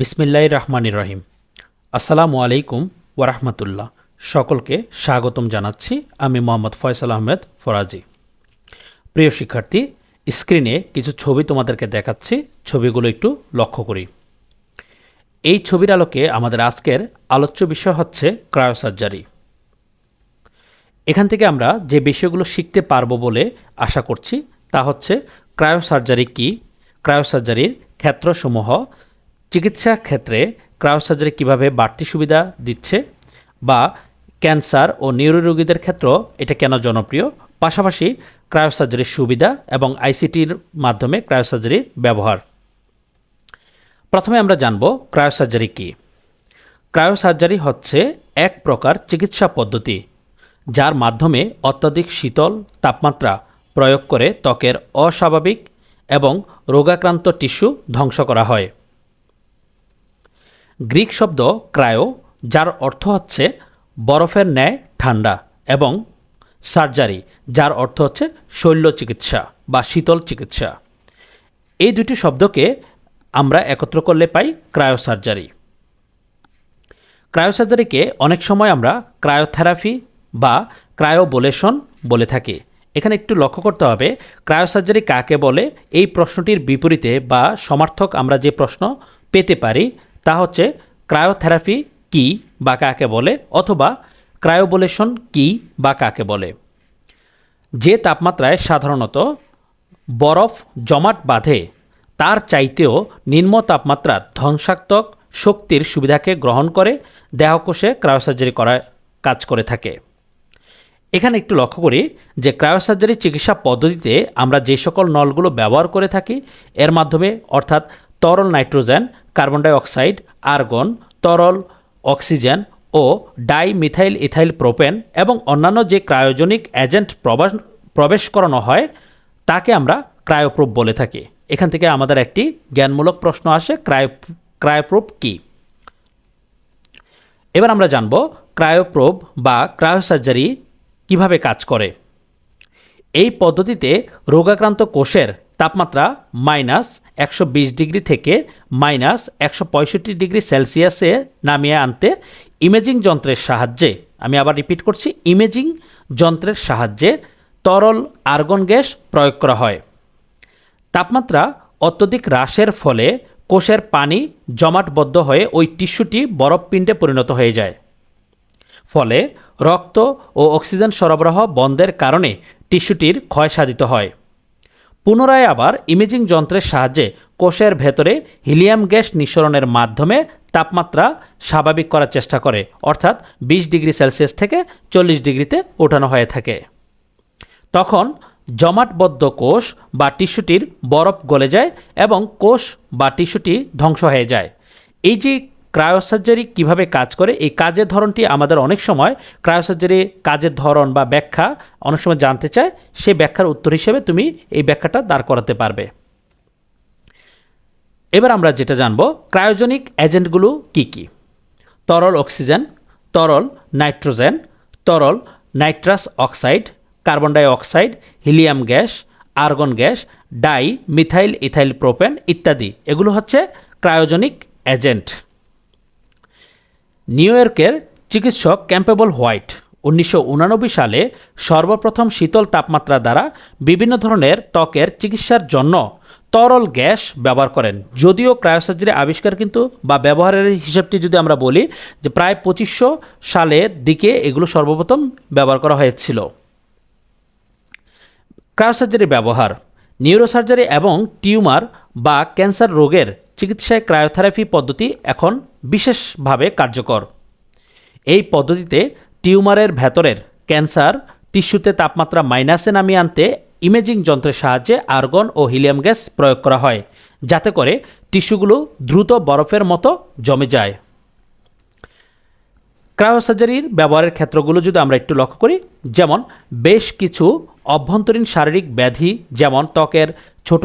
বিসমিল্লাহ রহমানির রহিম। আসসালামু আলাইকুম ওরহমতুল্লাহ সকলকে স্বাগতম জানাচ্ছি আমি মোহাম্মদ ফয়সাল আহমেদ ফরাজি। প্রিয় শিক্ষার্থী, স্ক্রিনে কিছু ছবি তোমাদেরকে দেখাচ্ছি, ছবিগুলো একটু লক্ষ্য করি। এই ছবির আলোকে আমাদের আজকের আলোচ্য বিষয় হচ্ছে ক্রায়োসার্জারি। এখান থেকে আমরা যে বিষয়গুলো শিখতে পারব বলে আশা করছি, তা হচ্ছে ক্রায়োসার্জারি কী, ক্রায়োসার্জারির ক্ষেত্রসমূহ চিকিৎসা ক্ষেত্রে ক্রায়োসার্জারি কীভাবে বাড়তি সুবিধা দিচ্ছে বা ক্যান্সার ও নিউরো রোগীদের ক্ষেত্র এটা কেন জনপ্রিয়? পাশাপাশি ক্রায়োসার্জারির সুবিধা এবং আইসিটির মাধ্যমে ক্রায়োসার্জারির ব্যবহার। প্রথমে আমরা জানব ক্রায়োসার্জারি কী। ক্রায়োসার্জারি হচ্ছে এক প্রকার চিকিৎসা পদ্ধতি যার মাধ্যমে অত্যাধিক শীতল তাপমাত্রা প্রয়োগ করে ত্বকের অস্বাভাবিক এবং রোগাক্রান্ত টিস্যু ধ্বংস করা হয়। গ্রিক শব্দ ক্রায়ো, যার অর্থ হচ্ছে বরফের ন্যায় ঠান্ডা এবং সার্জারি, যার অর্থ হচ্ছে শৈল্য চিকিৎসা বা শীতল চিকিৎসা। এই দুটি শব্দকে আমরা একত্র করলে পাই ক্রায়োসার্জারি। ক্রায়োসার্জারিকে অনেক সময় আমরা ক্রায়োথেরাপি বা ক্রায়োবোলেশন বলে থাকি। এখানে একটু লক্ষ্য করতে হবে, ক্রায়োসার্জারি কাকে বলে? এই প্রশ্নটির বিপরীতে বা সমার্থক আমরা যে প্রশ্ন পেতে পারি তা হচ্ছে ক্রায়োথেরাপি কি বা কাকে বলে অথবা ক্রায়োবোলেশন কি বা কাকে বলে। যে তাপমাত্রায় সাধারণত বরফ জমাট বাঁধে, তার চাইতেও নিম্ন তাপমাত্রার ধ্বংসাত্মক শক্তির সুবিধাকে গ্রহণ করে, দেহকোষে ক্রায়োসার্জারি করা কাজ করে থাকে। এখানে একটু লক্ষ্য করি যে ক্রায়োসার্জারি চিকিৎসা পদ্ধতিতে আমরা যে সকল নলগুলো ব্যবহার করে থাকি, এর মাধ্যমে অর্থাৎ তরল nitrogen carbon dioxide argon, তরল, অক্সিজেন ও ডাই মিথাইল ইথাইল প্রোপেন এবং অন্যান্য যে ক্রায়োজনিক এজেন্ট প্রবাস, প্রবেশ করানো হয়, তাকে আমরা ক্রায়োপ্রুফ বলে থাকি। এখান থেকে আমাদের একটি জ্ঞানমূলক প্রশ্ন আসে, ক্রায়ো, ক্রায়োপ্রুফ কী? এবার আমরা জানব ক্রায়োপ্রোব বা ক্রায়োসার্জারি কীভাবে কাজ করে। এই পদ্ধতিতে রোগাক্রান্ত কোষের তাপমাত্রা মাইনাস একশো বিশ ডিগ্রি থেকে মাইনাস একশো পঁয়ষট্টি ডিগ্রি সেলসিয়াসে নামিয়ে আনতে ইমেজিং যন্ত্রের সাহায্যে, আমি আবার রিপিট করছি, ইমেজিং যন্ত্রের সাহায্যে তরল আর্গন গ্যাস প্রয়োগ করা হয়। তাপমাত্রা অত্যধিক হ্রাসের ফলে কোষের পানি জমাটবদ্ধ হয়ে ওই টিস্যুটি বরফপিণ্ডে পরিণত হয়ে যায়। ফলে রক্ত ও অক্সিজেন সরবরাহ বন্ধের কারণে টিস্যুটির ক্ষয় সাধিত হয়। পুনরায় আবার ইমেজিং যন্ত্রের সাহায্যে কোষের ভেতরে হিলিয়াম গ্যাস নিঃসরণের মাধ্যমে তাপমাত্রা স্বাভাবিক করার চেষ্টা করে, অর্থাৎ বিশ ডিগ্রি সেলসিয়াস থেকে চল্লিশ ডিগ্রিতে ওঠানো হয়ে থাকে। তখন জমাটবদ্ধ কোষ বা টিস্যুটির বরফ গলে যায় এবং কোষ বা টিস্যুটি ধ্বংস হয়ে যায়। এই যে ক্রায়োসার্জারি কীভাবে কাজ করে? এই কাজের ধরনটি আমাদের অনেক সময় ক্রায়োসার্জারি কাজের ধরন বা ব্যাখ্যা অনেক সময় জানতে চায়। সেই ব্যাখ্যার উত্তর হিসেবে তুমি এই ব্যাখ্যাটা দাঁড় করাতে পারবে। এবার আমরা যেটা জানব, ক্রায়োজনিক এজেন্টগুলো কি কি? তরল অক্সিজেন, তরল নাইট্রোজেন, তরল nitrous oxide, carbon dioxide, helium gas, argon gas, dimethyl, ethyl propane ইত্যাদি। এগুলো হচ্ছে ক্রায়োজনিক এজেন্ট। নিউ ইয়র্কের চিকিৎসক ক্যাম্পেবল হোয়াইট উনিশশো সালে সর্বপ্রথম শীতল তাপমাত্রা দ্বারা বিভিন্ন ধরনের ত্বকের চিকিৎসার জন্য তরল গ্যাস ব্যবহার করেন। যদিও ক্রায়োসার্জারি আবিষ্কার কিন্তু বা ব্যবহারের হিসাবটি যদি আমরা বলি যে প্রায় পঁচিশশো সালের দিকে এগুলো সর্বপ্রথম ব্যবহার করা হয়েছিল। ক্রায়োসার্জারি ব্যবহার, নিউরোসার্জারি এবং টিউমার বা ক্যান্সার রোগের চিকিৎসায় ক্রায়োথেরাপি পদ্ধতি এখন বিশেষভাবে কার্যকর। এই পদ্ধতিতে টিউমারের ভেতরের ক্যান্সার, টিস্যুতে তাপমাত্রা মাইনাসে নামিয়ে আনতে ইমেজিং যন্ত্রের সাহায্যে আর্গন ও হিলিয়াম গ্যাস প্রয়োগ করা হয়, যাতে করে টিস্যুগুলো দ্রুত বরফের মতো জমে যায়। ক্রায়োসার্জারির ব্যবহারের ক্ষেত্রগুলো যদি আমরা একটু লক্ষ্য করি, যেমন বেশ কিছু অভ্যন্তরীণ শারীরিক ব্যাধি, যেমন ত্বকের ছোট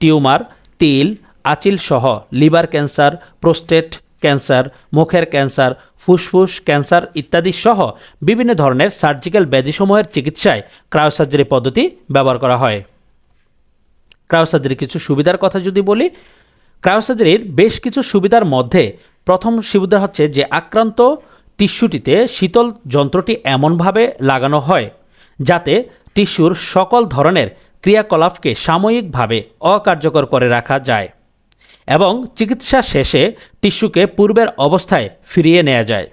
টিউমার, তিল আচিল সহ লিভার ক্যান্সার, প্রোস্টেট ক্যান্সার, মুখের ক্যান্সার, ফুসফুস ক্যান্সার ইত্যাদি সহ বিভিন্ন ধরনের সার্জিক্যাল ব্যাধিসমূহের চিকিৎসায় ক্রায়োসার্জারি পদ্ধতি ব্যবহার করা হয়। ক্রায়োসার্জারি কিছু সুবিধার কথা যদি বলি, ক্রায়োসার্জারির বেশ কিছু সুবিধার মধ্যে প্রথম সুবিধা হচ্ছে যে আক্রান্ত টিস্যুটিতে শীতল যন্ত্রটি এমনভাবে লাগানো হয় যাতে টিস্যুর সকল ধরনের ক্রিয়াকলাপকে সাময়িকভাবে অকার্যকর করে রাখা যায়। এবং চিকিৎসা শেষে টিস্যুকে পূর্বের অবস্থায় ফিরিয়ে নেওয়া যায়।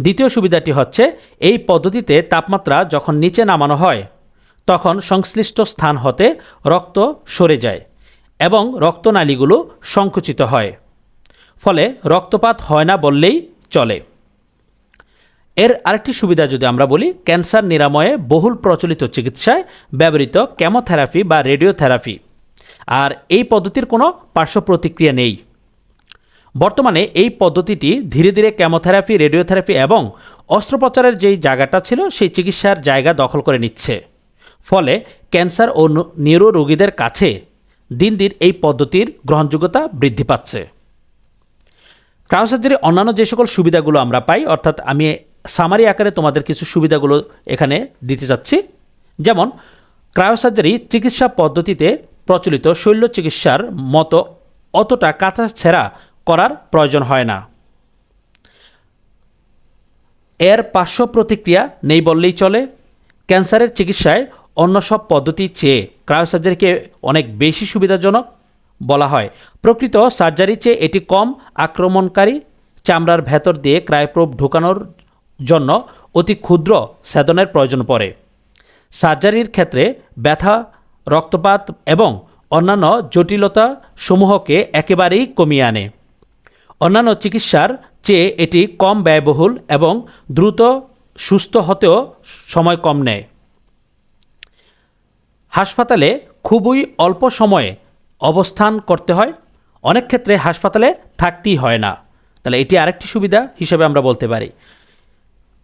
দ্বিতীয় সুবিধাটি হচ্ছে, এই পদ্ধতিতে তাপমাত্রা যখন নিচে নামানো হয়, তখন সংশ্লিষ্ট স্থান হতে রক্ত সরে যায় এবং রক্তনালীগুলো সংকুচিত হয়। ফলে রক্তপাত হয় না বললেই চলে। এর আরেকটি সুবিধা যদি আমরা বলি, ক্যান্সার নিরাময়ে বহুল প্রচলিত চিকিৎসায় ব্যবহৃত কেমোথেরাপি বা রেডিওথেরাপি। আর এই পদ্ধতির কোনো পার্শ্ব প্রতিক্রিয়া নেই। বর্তমানে এই পদ্ধতিটি ধীরে ধীরে কেমোথেরাপি, রেডিওথেরাপি এবং অস্ত্রোপচারের যেই জায়গাটা ছিল, সেই চিকিৎসার জায়গা দখল করে নিচ্ছে। ফলে ক্যান্সার ও নিউরো রোগীদের কাছে দিন দিন এই পদ্ধতির গ্রহণযোগ্যতা বৃদ্ধি পাচ্ছে। ক্রায়োসার্জারি অন্যান্য যে সকল সুবিধাগুলো আমরা পাই, অর্থাৎ আমি সামারি আকারে তোমাদের কিছু সুবিধাগুলো এখানে দিতে চাচ্ছি। যেমন ক্রায়োসার্জারি চিকিৎসা পদ্ধতিতে প্রচলিত শৈল্য চিকিৎসার মতো অতটা কাঁচা ছেঁড়া করার প্রয়োজন হয় না। এর পার্শ্ব প্রতিক্রিয়া নেই বললেই চলে। ক্যান্সারের চিকিৎসায় অন্য সব পদ্ধতির চেয়ে ক্রায়োসার্জারিকে অনেক বেশি সুবিধাজনক বলা হয়। প্রকৃত সার্জারির চেয়ে এটি কম আক্রমণকারী। চামড়ার ভেতর দিয়ে ক্রায়োপ্রোব ঢোকানোর জন্য অতি ক্ষুদ্র সেদনের প্রয়োজন পড়ে। সার্জারির ক্ষেত্রে ব্যথা রক্তপাত এবং অন্যান্য জটিলতা সমূহকে একেবারেই কমিয়ে আনে। অন্যান্য চিকিৎসার চেয়ে এটি কম ব্যয়বহুল এবং দ্রুত সুস্থ হতেও সময় কম নেয়। হাসপাতালে খুবই অল্প সময়ে অবস্থান করতে হয়। অনেক ক্ষেত্রে হাসপাতালে থাকতেই হয় না। তাহলে এটি আরেকটি সুবিধা হিসেবে আমরা বলতে পারি।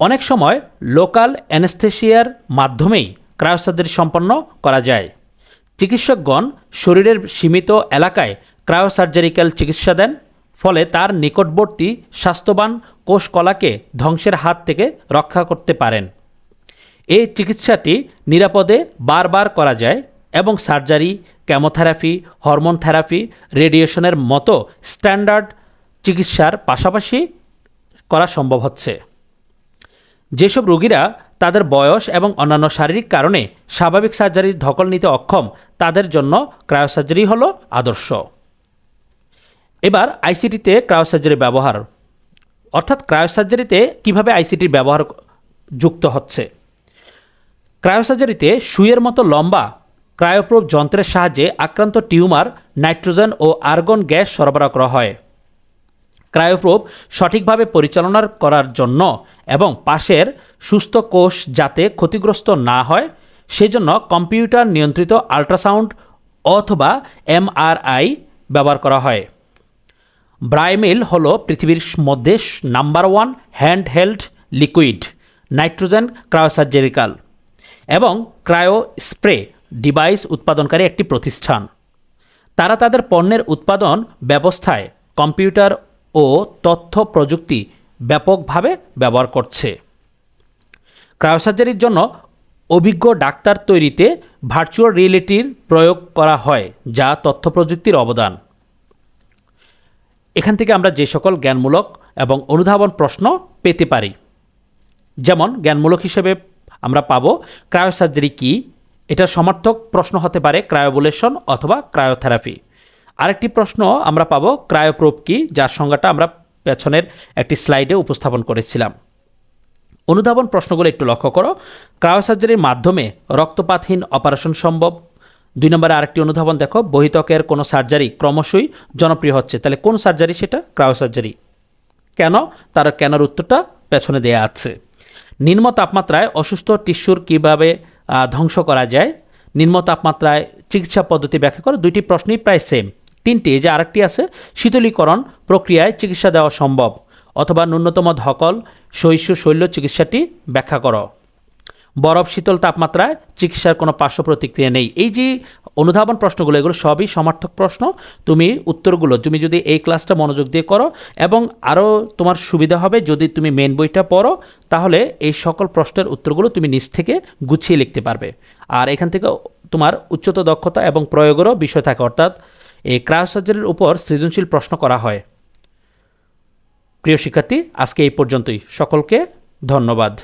অনেক সময় লোকাল অ্যানেস্থেশিয়ার মাধ্যমেই ক্রায়োসার্জারি সম্পন্ন করা যায়। চিকিৎসকগণ শরীরের সীমিত এলাকায় ক্রায়োসার্জারিক্যাল চিকিৎসা দেন, ফলে তার নিকটবর্তী স্বাস্থ্যবান কোষকলাকে ধ্বংসের হাত থেকে রক্ষা করতে পারেন। এই চিকিৎসাটি নিরাপদে বারবার করা যায় এবং সার্জারি, কেমোথেরাপি, হরমোন থেরাপি, রেডিয়েশনের মতো স্ট্যান্ডার্ড চিকিৎসার পাশাপাশি করা সম্ভব হচ্ছে। যেসব রোগীরা তাদের বয়স এবং অন্যান্য শারীরিক কারণে স্বাভাবিক সার্জারির ধকল নিতে অক্ষম। তাদের জন্য ক্রায়োসার্জারি হলো আদর্শ। এবার আইসিটিতে ক্রায়োসার্জারি ব্যবহার। অর্থাৎ ক্রায়োসার্জারিতে কীভাবে আইসিটির ব্যবহার যুক্ত হচ্ছে? ক্রায়োসার্জারিতে সুইয়ের মতো লম্বা ক্রায়োপ্রোব যন্ত্রের সাহায্যে আক্রান্ত টিউমার, নাইট্রোজেন ও আর্গন গ্যাস সরবরাহ করা হয়। ক্রায়োপ্রোব সঠিকভাবে পরিচালনা করার জন্য এবং পাশের সুস্থ কোষ যাতে ক্ষতিগ্রস্ত না হয়, সেজন্য কম্পিউটার নিয়ন্ত্রিত আল্ট্রাসাউন্ড অথবা এমআরআই ব্যবহার করা হয়। ব্রাইমিল হল পৃথিবীর মধ্যে number one hand held liquid, nitrogen cryosurgical এবং ক্রায়ো স্প্রে ডিভাইস উৎপাদনকারী একটি প্রতিষ্ঠান। তারা তাদের পণ্যের উৎপাদন ব্যবস্থায় কম্পিউটার ও তথ্য প্রযুক্তি ব্যাপকভাবে ব্যবহার করছে। ক্রায়োসার্জারির জন্য অভিজ্ঞ ডাক্তার তৈরিতে ভার্চুয়াল রিয়েলিটির প্রয়োগ করা হয়, যা তথ্য প্রযুক্তির অবদান। এখান থেকে আমরা যে সকল জ্ঞানমূলক এবং অনুধাবন প্রশ্ন পেতে পারি। যেমন, জ্ঞানমূলক হিসেবে আমরা পাব, ক্রায়োসার্জারি কী? এটার সমর্থক প্রশ্ন হতে পারে, ক্রায়োবুলেশন অথবা ক্রায়োথেরাপি। আরেকটি প্রশ্ন আমরা পাবো ক্রায়োপ্রোপ কি, যার সংজ্ঞাটা আমরা পেছনের একটি স্লাইডে উপস্থাপন করেছিলাম। অনুধাবন প্রশ্নগুলো একটু লক্ষ্য করো। ক্রায়োসার্জারির মাধ্যমে রক্তপাতহীন অপারেশন সম্ভব। দুই নম্বরে আরেকটি অনুধাবন দেখো, বহিতকের কোনো সার্জারি ক্রমশই জনপ্রিয় হচ্ছে। তাহলে কোন সার্জারি সেটা? ক্রায়োসার্জারি। কেন? তার কেনার উত্তরটা পেছনে দেয়া আছে। নিম্ন তাপমাত্রায় অসুস্থ টিস্যুর কীভাবে ধ্বংস করা যায়? নিম্ন তাপমাত্রায় চিকিৎসা পদ্ধতি ব্যাখ্যা করে। দুইটি প্রশ্নই প্রায় সেম তিনটি যে আরেকটি আছে, শীতলীকরণ প্রক্রিয়ায় চিকিৎসা দেওয়া সম্ভব, অথবা ন্যূনতম ধকল শৈশু শৈল্য চিকিৎসাটি ব্যাখ্যা করো। বরফ শীতল তাপমাত্রায় চিকিৎসার কোনো পার্শ্ব প্রতিক্রিয়া নেই। এই যে অনুধাবন প্রশ্নগুলো, এগুলো সবই সমার্থক প্রশ্ন। তুমি উত্তরগুলো, তুমি যদি এই ক্লাসটা মনোযোগ দিয়ে করো, এবং আরও তোমার সুবিধা হবে যদি তুমি মেন বইটা পড়ো, তাহলে এই সকল প্রশ্নের উত্তরগুলো তুমি নিজ থেকে গুছিয়ে লিখতে পারবে। আর এখান থেকে তোমার উচ্চত দক্ষতা এবং প্রয়োগেরও বিষয় থাকে, অর্থাৎ এই ক্রায়োসার্জারির উপর সৃজনশীল প্রশ্ন করা হয়। প্রিয় শিক্ষার্থী আজকে এই পর্যন্তই। সকলকে ধন্যবাদ।